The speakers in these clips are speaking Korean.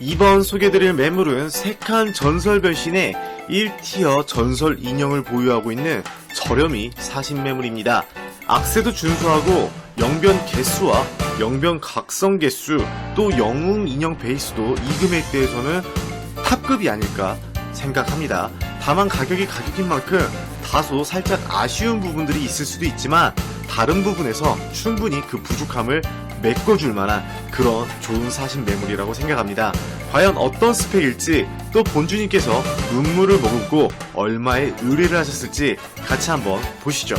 이번 소개드릴 매물은 세칸 전설 변신의 1티어 전설 인형을 보유하고 있는 저렴이 사신 매물입니다. 악세도 준수하고 영변 개수와 영변 각성 개수 또 영웅 인형 베이스도 이 금액대에서는 탑급이 아닐까 생각합니다. 다만 가격이 가격인 만큼 다소 살짝 아쉬운 부분들이 있을 수도 있지만 다른 부분에서 충분히 그 부족함을 메꿔줄 만한 그런 좋은 사신 매물이라고 생각합니다. 과연 어떤 스펙일지 또 본주님께서 눈물을 머금고 얼마의 의뢰를 하셨을지 같이 한번 보시죠.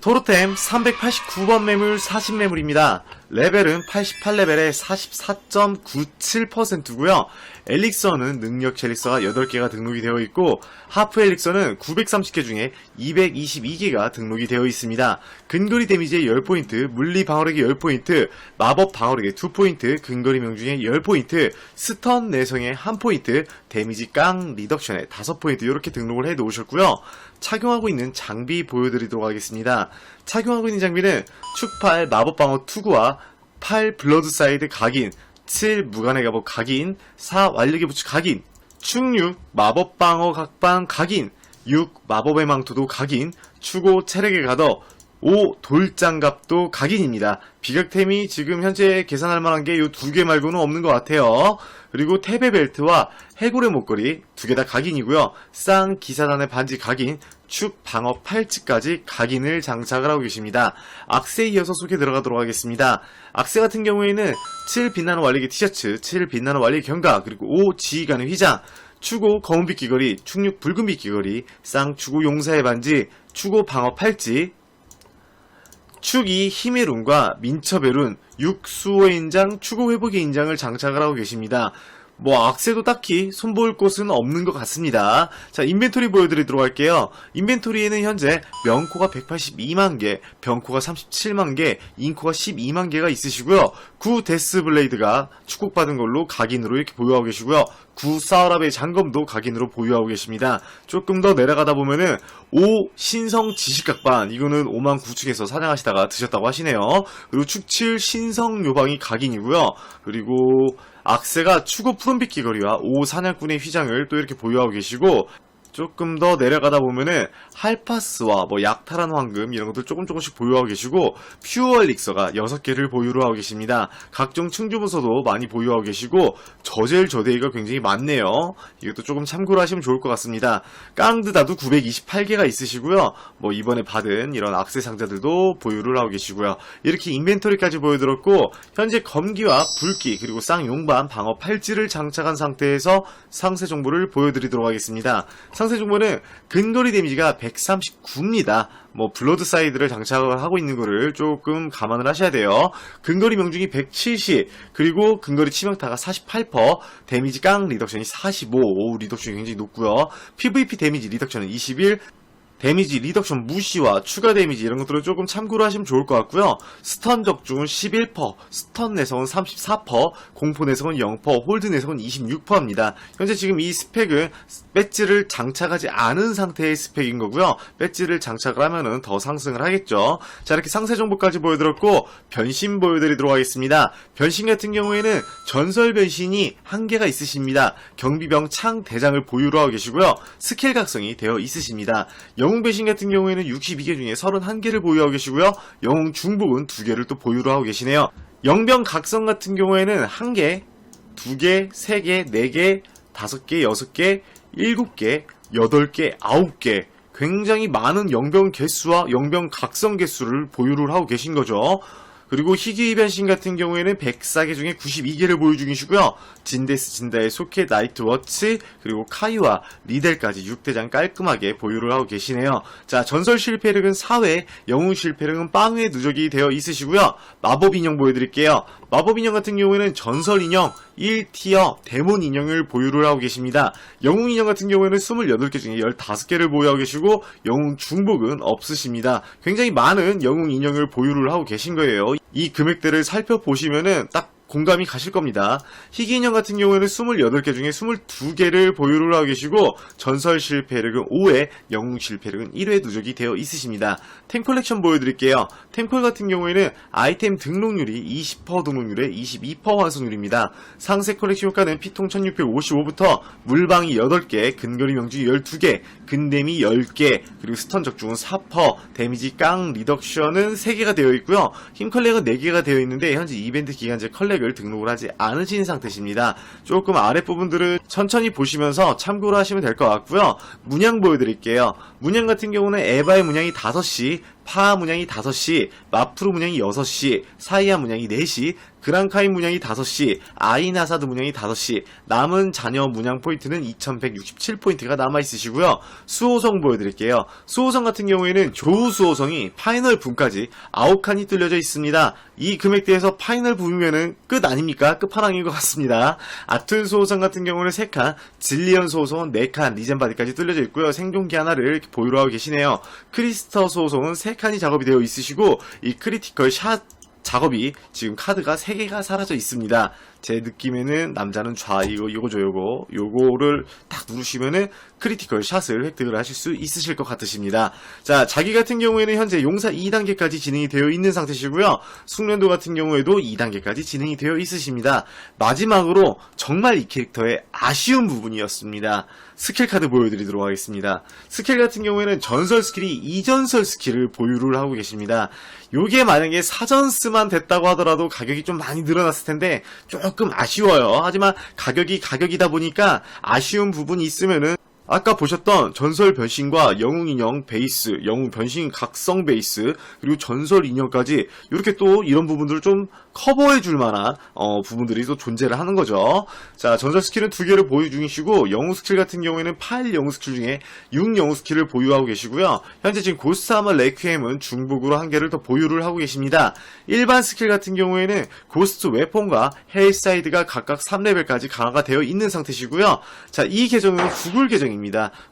토르템 389번 매물 40매물입니다. 레벨은 88레벨에 44.97%고요. 엘릭서는 능력 첼릭서가 8개가 등록이 되어 있고 하프 엘릭서는 930개 중에 222개가 등록이 되어 있습니다. 근거리 데미지에 10포인트, 물리 방어력에 10포인트, 마법 방어력에 2포인트, 근거리 명중에 10포인트, 스턴 내성에 1포인트, 데미지 깡 리덕션에 5포인트 이렇게 등록을 해 놓으셨고요. 착용하고 있는 장비 보여드리도록 하겠습니다. 착용하고 있는 장비는 축팔 마법 방어 투구와 8 블러드 사이드 각인, 7 무관의 갑옷 각인, 4 완력의 부츠 각인, 충6 마법방어 각방 각인, 6 마법의 망토도 각인, 추고 체력의 가더, 5 돌장갑도 각인입니다. 비각템이 지금 현재 계산할 만한 게 이 두 개 말고는 없는 것 같아요. 그리고 태베 벨트와 해골의 목걸이 두 개 다 각인이고요. 쌍 기사단의 반지 각인, 축 방어 팔찌까지 각인을 장착을 하고 계십니다. 악세 이어서 소개 들어가도록 하겠습니다. 악세 같은 경우에는 7 빛나는 완력의 티셔츠, 7 빛나는 완력의 경가, 그리고 5 지휘관의 휘장, 추고 검은빛 귀걸이, 충육 붉은빛 귀걸이, 쌍 추고 용사의 반지, 추고 방어 팔찌, 축이 힘의 룬과 민첩의 룬, 육수의 인장, 추고 회복의 인장을 장착을 하고 계십니다. 뭐 악세도 딱히 손볼 곳은 없는 것 같습니다. 자 인벤토리 보여드리도록 할게요. 인벤토리에는 현재 명코가 182만 개, 병코가 37만 개, 인코가 12만 개가 있으시고요. 구 데스 블레이드가 축복받은 걸로 각인으로 이렇게 보유하고 계시고요. 구 사우랍의 장검도 각인으로 보유하고 계십니다. 조금 더 내려가다 보면은 5 신성 지식각반 이거는 5만 9축에서 사냥하시다가 드셨다고 하시네요. 그리고 축7 신성 요방이 각인이고요. 그리고 악세가 추고 푸른빛 귀걸이와 오 사냥꾼의 휘장을 또 이렇게 보유하고 계시고 조금 더 내려가다 보면은 할파스와 뭐 약탈한 황금 이런 것들 조금 조금씩 보유하고 계시고 퓨어 엘릭서가 6개를 보유를 하고 계십니다. 각종 충주문서도 많이 보유하고 계시고 저젤 저데이가 굉장히 많네요. 이것도 조금 참고를 하시면 좋을 것 같습니다. 깡드다도 928개가 있으시고요. 뭐 이번에 받은 이런 악세 상자들도 보유를 하고 계시고요. 이렇게 인벤토리까지 보여드렸고 현재 검기와 불기 그리고 쌍용반 방어 팔찌를 장착한 상태에서 상세 정보를 보여드리도록 하겠습니다. 상세 정보는 근거리 데미지가 139입니다. 뭐 블러드 사이드를 장착을 하고 있는 거를 조금 감안을 하셔야 돼요. 근거리 명중이 170 그리고 근거리 치명타가 48% 데미지 깡 리덕션이 45 오, 리덕션이 굉장히 높고요. PVP 데미지 리덕션은 21 데미지 리덕션 무시와 추가 데미지 이런 것들을 조금 참고로 하시면 좋을 것 같고요. 스턴 적중은 11%, 스턴 내성은 34%, 공포 내성은 0%, 홀드 내성은 26%입니다. 현재 지금 이 스펙은 배지를 장착하지 않은 상태의 스펙인 거고요. 배지를 장착을 하면은 더 상승을 하겠죠. 자, 이렇게 상세 정보까지 보여드렸고 변신 보여드리도록 하겠습니다. 변신 같은 경우에는 전설 변신이 한 개가 있으십니다. 경비병 창 대장을 보유로 하고 계시고요. 스킬 각성이 되어 있으십니다. 영웅 배신 같은 경우에는 62개 중에 31개를 보유하고 계시고요. 영웅 중복은 2개를 또 보유를 하고 계시네요. 영병 각성 같은 경우에는 1개, 2개, 3개, 4개, 5개, 6개, 7개, 8개, 9개 굉장히 많은 영병 개수와 영병 각성 개수를 보유를 하고 계신 거죠. 그리고 희귀 변신 같은 경우에는 104개 중에 92개를 보유 중이시고요. 진데스 진다의 소켓 나이트 워치 그리고 카이와 리델까지 6대장 깔끔하게 보유를 하고 계시네요. 자 전설 실패력은 4회, 영웅 실패력은 빵회 누적이 되어 있으시고요. 마법 인형 보여드릴게요. 마법 인형 같은 경우에는 전설 인형 1티어 데몬 인형을 보유를 하고 계십니다. 영웅 인형 같은 경우에는 28개 중에 15개를 보유하고 계시고 영웅 중복은 없으십니다. 굉장히 많은 영웅 인형을 보유를 하고 계신 거예요. 이 금액대를 살펴보시면은 딱 공감이 가실 겁니다. 희귀 인형 같은 경우에는 28개 중에 22개를 보유를 하고 계시고 전설 실패력은 5회, 영웅 실패력은 1회 누적이 되어 있으십니다. 템 컬렉션 보여드릴게요. 템콜 같은 경우에는 아이템 등록률이 20% 등록률에 22% 완성률입니다. 상세 컬렉션 효과는 피통 1655부터 물방이 8개, 근거리 명중이 12개, 근데미 10개, 그리고 스턴 적중은 4%, 데미지 깡 리덕션은 3개가 되어 있고요. 힘 컬렉은 4개가 되어 있는데 현재 이벤트 기간제 컬렉 을 등록을 하지 않으신 상태십니다. 조금 아랫부분들은 천천히 보시면서 참고를 하시면 될 것 같고요. 문양 보여드릴게요. 문양 같은 경우는 에바의 문양이 5시, 파하 문양이 5시, 마프루 문양이 6시, 사이아 문양이 4시, 그랑카인 문양이 5시, 아이나사드 문양이 5시, 남은 자녀 문양 포인트는 2167포인트가 남아있으시고요. 수호성 보여드릴게요. 수호성 같은 경우에는 조우 수호성이 파이널 분까지 9칸이 뚫려져 있습니다. 이 금액대에서 파이널 분이면은 끝 아닙니까? 끝판왕인 것 같습니다. 아툰 수호성 같은 경우는 3칸, 질리언 수호성은 4칸, 리젠바디까지 뚫려져 있고요. 생존기 하나를 보유로 하고 계시네요. 크리스터 수호성은 3 칸이 작업이 되어 있으시고 이 크리티컬 샷 작업이 지금 카드가 3개가 사라져 있습니다. 제 느낌에는 남자는 좌 이거 요거죠 요거 요거를 딱 누르시면은 크리티컬 샷을 획득을 하실 수 있으실 것 같으십니다. 자 자기 같은 경우에는 현재 용사 2단계까지 진행이 되어 있는 상태시고요. 숙련도 같은 경우에도 2단계까지 진행이 되어 있으십니다. 마지막으로 정말 이 캐릭터의 아쉬운 부분이었습니다. 스킬 카드 보여드리도록 하겠습니다. 스킬 같은 경우에는 전설 스킬이 이전설 스킬을 보유를 하고 계십니다. 요게 만약에 사전 쓰만 됐다고 하더라도 가격이 좀 많이 늘어났을 텐데 조금 아쉬워요. 하지만 가격이 가격이다 보니까 아쉬운 부분이 있으면은 아까 보셨던 전설 변신과 영웅 인형 베이스, 영웅 변신 각성 베이스, 그리고 전설 인형까지 이렇게 또 이런 부분들을 좀 커버해 줄 만한 어, 부분들이 또 존재를 하는 거죠. 자, 전설 스킬은 두 개를 보유 중이시고 영웅 스킬 같은 경우에는 8 영웅 스킬 중에 6 영웅 스킬을 보유하고 계시고요. 현재 지금 고스트하머 레퀴엠은 중복으로 한 개를 더 보유를 하고 계십니다. 일반 스킬 같은 경우에는 고스트 웨폰과 헬사이드가 각각 3레벨까지 강화가 되어 있는 상태시고요. 자, 이 계정은 구글 계정입니다.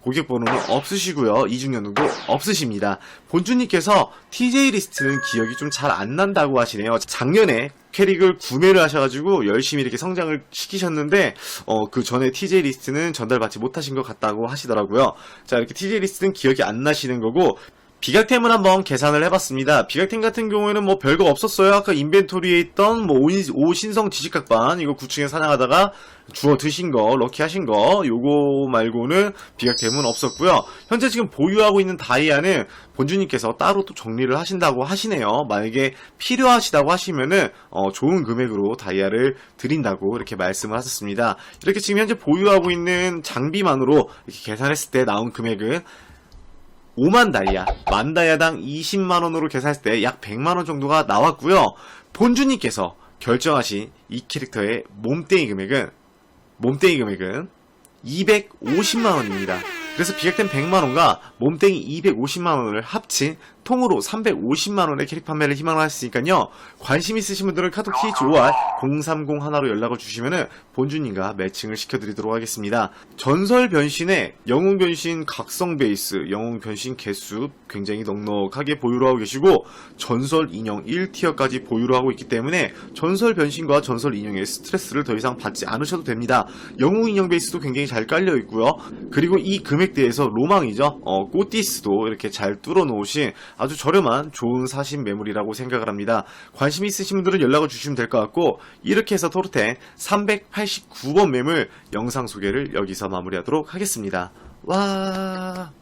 고객 번호는 없으시고요. 이중연동도 없으십니다. 본주님께서 TJ 리스트는 기억이 좀 잘 안 난다고 하시네요. 작년에 캐릭을 구매를 하셔가지고 열심히 이렇게 성장을 시키셨는데 어, 그 전에 TJ 리스트는 전달받지 못하신 것 같다고 하시더라고요. 자 이렇게 TJ 리스트는 기억이 안 나시는 거고 비각템을 한번 계산을 해봤습니다. 비각템 같은 경우에는 뭐 별거 없었어요. 아까 인벤토리에 있던 뭐 오, 신성 지식각반 이거 9층에 사냥하다가 주워 드신 거, 럭키 하신 거 요거 말고는 비각템은 없었고요. 현재 지금 보유하고 있는 다이아는 본주님께서 따로 또 정리를 하신다고 하시네요. 만약에 필요하시다고 하시면은 어, 좋은 금액으로 다이아를 드린다고 이렇게 말씀을 하셨습니다. 이렇게 지금 현재 보유하고 있는 장비만으로 이렇게 계산했을 때 나온 금액은 5만 다이아, 만 다이아당 20만원으로 계산했을 때 약 100만원 정도가 나왔고요 본주님께서 결정하신 이 캐릭터의 몸땡이 금액은, 몸땡이 금액은 250만원입니다. 그래서 비약된 100만원과 몸땡이 250만원을 합친 통으로 350만원의 캐릭 판매를 희망하셨으니까요. 관심 있으신 분들은 카톡 THOR 030 하나로 연락을 주시면은 본주님과 매칭을 시켜드리도록 하겠습니다. 전설 변신에 영웅 변신 각성 베이스, 영웅 변신 개수 굉장히 넉넉하게 보유로 하고 계시고 전설 인형 1티어까지 보유로 하고 있기 때문에 전설 변신과 전설 인형의 스트레스를 더 이상 받지 않으셔도 됩니다. 영웅 인형 베이스도 굉장히 잘 깔려 있고요. 그리고 이 금액대에서 로망이죠. 어, 꼬티스도 이렇게 잘 뚫어 놓으신 아주 저렴한 좋은 사신 매물이라고 생각을 합니다. 관심 있으신 분들은 연락을 주시면 될 것 같고 이렇게 해서 토르텐 389번 매물 영상 소개를 여기서 마무리하도록 하겠습니다. 와...